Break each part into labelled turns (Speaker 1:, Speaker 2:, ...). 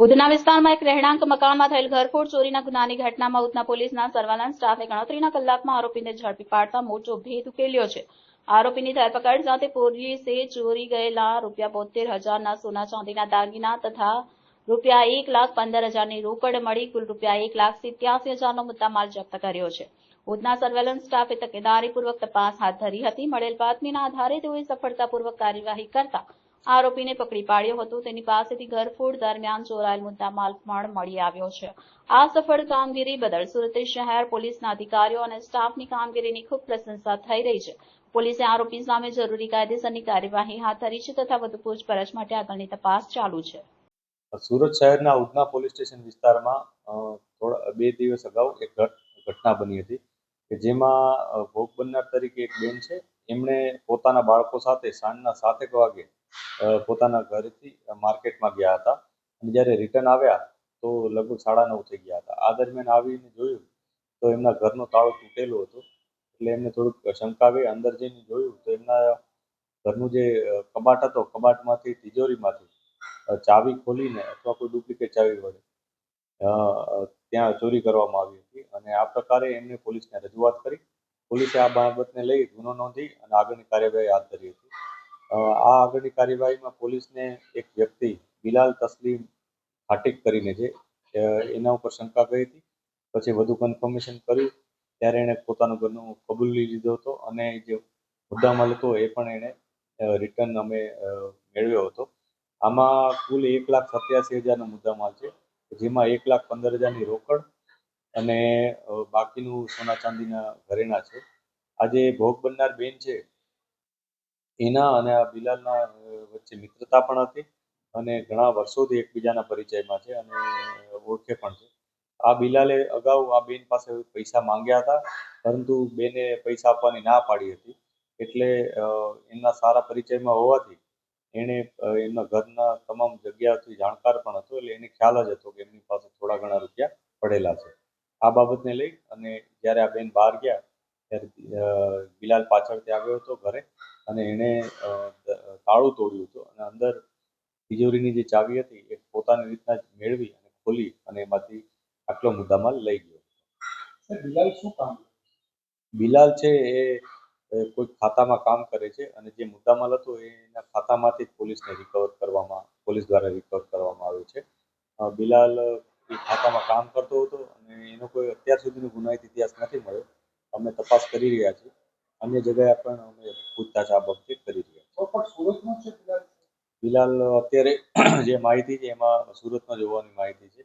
Speaker 1: ઉધના વિસ્તારમાં એક રહેણાંક મકાનમાં થયેલ ઘરફોડ ચોરીના ગુનાની ઘટનામાં ઉધના પોલીસના સર્વાલન્સ સ્ટાફે ગણતરીના કલાકમાં આરોપીને ઝડપી પાડતા મોટો ભેદ ઉકેલ્યો છે. આરોપીની ધરપકડ સાથે પોલીસે ચોરી ગયેલા રૂપિયા બોતેર હજારના સોના ચાંદીના દાગીના તથા રૂપિયા એક લાખ પંદર હજારની રોકડ મળી કુલ રૂપિયા એક લાખ સિત્યાસી હજારનો મુદ્દામાલ જપ્ત કર્યો છે. ઉધના સર્વેલન્સ સ્ટાફે તકેદારીપૂર્વક તપાસ હાથ ધરી હતી. મળેલ બાતમીના આધારે તેઓએ સફળતાપૂર્વક કાર્યવાહી કરતા આરોપીને પકડી પાડ્યો હતો. તેની પાસેથી ઘરફોડ દરમિયાન ચોરાયેલ મુદ્દામાલ પણ મળી આવ્યો છે. આ સફળ કામગીરી બદલ સુરત શહેર પોલીસના અધિકારીઓ અને સ્ટાફની કામગીરીની ખૂબ પ્રશંસા થઈ રહી છે. પોલીસે આરોપી સામે જરૂરી કાયદેસરની કાર્યવાહી હાથ ધરી છે તથા વધુ પૂછપરછ માટે આગળની તપાસ ચાલુ છે.
Speaker 2: સુરત શહેરના ઉધના પોલીસ સ્ટેશન વિસ્તારમાં થોડા બે દિવસ અગાઉ એક ઘટના બની હતી કે જેમાં ભોગ બનનાર તરીકે એક બેન છે. એમણે પોતાના બાળકો સાથે સાંજના સાતેક વાગે પોતાના ઘરેથી માર્કેટમાં ગયા હતા. અને જ્યારે રિટર્ન આવ્યા તો લગભગ સાડા નવ થઈ ગયા હતા. આ દરમિયાન આવીને જોયું તો એમના ઘરનો તાળો તૂટેલો હતો. એટલે એમને થોડુંક શંકા ગઈ અંદર જઈને જોયું તો એમના ઘરનું જે કબાટ હતો, કબાટમાંથી, તિજોરીમાંથી ચાવી ખોલીને અથવા કોઈ ડુપ્લિકેટ ચાવી વડે ત્યાં ચોરી કરવામાં આવી હતી. અને આ પ્રકારે એમને પોલીસને રજૂઆત કરી. પોલીસે આ બાબતને લઈ ગુનો નોંધી અને આગળની કાર્યવાહી હાથ ધરી હતી. આ આગળની કાર્યવાહીમાં પોલીસને એક વ્યક્તિ, બિલાલ તસ્લીમ હાટિક કરીને છે એના ઉપર શંકા ગઈ હતી. પછી વધુ કન્ફર્મેશન કર્યું. ત્યારે એણે પોતાનું ઘરનું કબૂલી લીધો હતો અને જે મુદ્દામાલ હતો એ પણ એણે રિટર્ન અમે મેળવ્યો હતો. આમાં કુલ એક લાખ સત્યાસી હજારનો મુદ્દામાલ છે, જેમાં એક લાખ પંદર હજારની રોકડ અને બાકીનું સોના ચાંદીના ઘરેણા છે. આજે ભોગ બનનાર બેન છે એના અને આ બિલાલના વચ્ચે મિત્રતા પણ હતી અને ઘણા વર્ષોથી એકબીજાના પરિચયમાં છે અને ઓળખે પણ છે. આ બિલાલે અગાઉ આ બેન પાસે પૈસા માંગ્યા હતા, પરંતુ બેને પૈસા આપવાની ના પાડી હતી. એટલે એમના સારા પરિચયમાં હોવાથી એણે એમના ઘરના તમામ જગ્યાથી જાણકાર પણ હતો. એટલે એને ખ્યાલ જ હતો કે એમની પાસે થોડા ઘણા રૂપિયા પડેલા છે. આ બાબતને લઈ અને જ્યારે આ બેન બહાર ગયા બિલાલ પાછળથી આવ્યો હતો ઘરે અને એણે અ, તાળું તોડ્યું હતું અને અંદર તિજોરીની જે ચાવી હતી એ પોતાની રીતના જ મેળવી અને ખોલી અને એમાંથી આટલો મુદ્દામાલ લઈ ગયો.
Speaker 3: બિલાલ શું કામ
Speaker 2: બિલાલ છે એ કોઈ ખાતામાં કામ કરે છે અને જે મુદ્દામાલ હતો એના ખાતામાંથી પોલીસને રિકવર કરવામાં પોલીસ દ્વારા રિકવર કરવામાં આવ્યો છે. બિલાલ એ ખાતામાં કામ કરતો હતો અને એનો કોઈ અત્યાર સુધીનો ગુનાહિત ઇતિહાસ નથી મળ્યો. અમે તપાસ કરી રહ્યા છીએ. અન્ય જગ્યાએ પણ અમે પૂછતાછ આ બાબતે કરી રહ્યા છીએ.
Speaker 3: બિલાલ
Speaker 2: અત્યારે જે માહિતી છે એમાં સુરતમાં જોવાની માહિતી છે.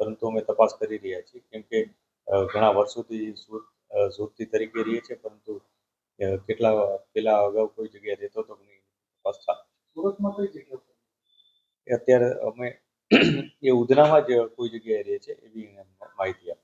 Speaker 2: પરંતુ અમે તપાસ કરી રહ્યા છીએ. કેમ કે ઘણા વર્ષોથી સુરત સુરતી તરીકે રહીએ છીએ. પરંતુ કેટલા પેલા અગાઉ કોઈ જગ્યાએ રહેતો હતો તપાસ ચાલુ
Speaker 3: સુરતમાં કઈ જગ્યા
Speaker 2: અત્યારે અમે એ ઉધનામાં જ કોઈ જગ્યાએ રહે છે એવી માહિતી આપી